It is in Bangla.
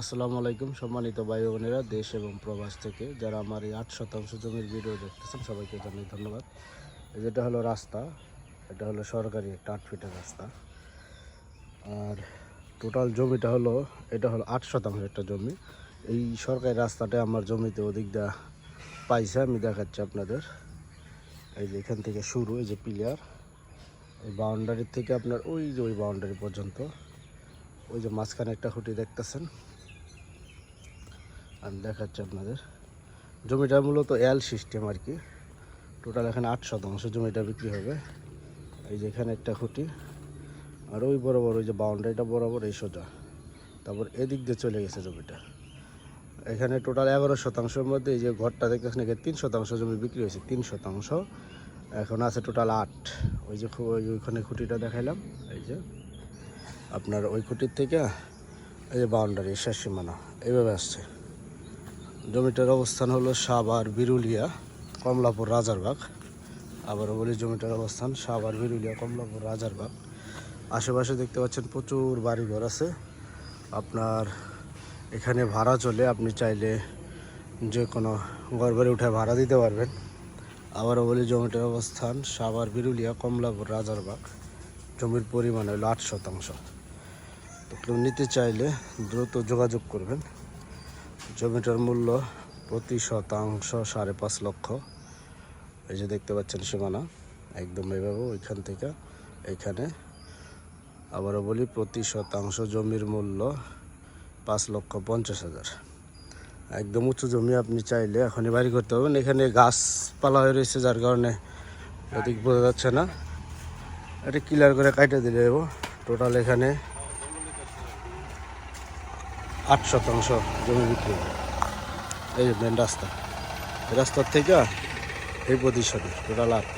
আসসালামু আলাইকুম, সম্মানিত ভাই বোনেরা দেশ এবং প্রবাস থেকে যারা আমার এই আট শতাংশ জমির ভিডিও দেখতেছেন, সবাইকে জানাই ধন্যবাদ। যেটা হলো রাস্তা, এটা হলো সরকারি একটা আট ফিটের রাস্তা। আর টোটাল জমিটা হলো, এটা হলো আট শতাংশ একটা জমি। এই সরকারি রাস্তাটা আমার জমিতে ওদিক দা পাইছে, আমি দেখাচ্ছি আপনাদের। এই যে এখান থেকে শুরু, এই যে পিলার। এই বাউন্ডারির থেকে আপনার ওই যে ওই বাউন্ডারি পর্যন্ত। ওই যে মাঝখানে একটা খুঁটি দেখতেছেন। আমি দেখাচ্ছি আপনাদের। জমিটা মূলত এল সিস্টেম আর কি। টোটাল এখানে আট শতাংশ জমিটা বিক্রি হবে। এই যে এখানে একটা খুঁটি। আর ওই বরাবর ওই যে বাউন্ডারিটা বরাবর এই সোজা। তারপর এদিক দিয়ে চলে গেছে জমিটা। এখানে টোটাল এগারো শতাংশের মধ্যে এই যে ঘরটা দেখতেছেন, এখানে তিন শতাংশ জমি বিক্রি হয়েছে, তিন শতাংশ। এখন আছে টোটাল আট। ওই যে ওই- ওইখানে খুঁটিটা দেখাইলাম। এই যে আপনার ওই খুঁটির থেকে এই যে বাউন্ডারি শেষ সীমানা। এইভাবে আসছে। জমিটার অবস্থান হলো সাভার বিরুলিয়া, কমলাপুর রাজারবাগ। আবারও বলি, জমিটার অবস্থান সাভার বিরুলিয়া, কমলাপুর রাজারবাগ। আশেপাশে দেখতে পাচ্ছেন প্রচুর বাড়িঘর আছে। আপনার এখানে ভাড়া চলে, আপনি চাইলে যে কোনো বাড়ি উঠে ভাড়া দিতে পারবেন। আবারও বলি, জমিটার অবস্থান সাভার বিরুলিয়া, কমলাপুর রাজারবাগ। জমির পরিমাণ হলো আট শতাংশ। তো কেউ নিতে চাইলে দ্রুত যোগাযোগ করবেন। জমিটার মূল্য প্রতি শতাংশ সাড়ে পাঁচ লক্ষ। এই যে দেখতে পাচ্ছেন সীমানা, একদম এভাবে ওইখান থেকে এইখানে আবারও বলি, প্রতি শতাংশ জমির মূল্য পাঁচ লক্ষ পঞ্চাশ হাজার। একদম উঁচু জমি আপনি চাইলে এখনই বাড়ি করতে পারবেন। এখানে গাছপালা হয়ে রয়েছে, যার কারণে এদিক বোঝা যাচ্ছে না। এটা ক্লিয়ার করে কাইটে দিলে টোটাল এখানে আট শতাংশ জমি বিক্রি। এই মেন রাস্তা রাস্তার থেকে এই পজিশনে টোটাল আট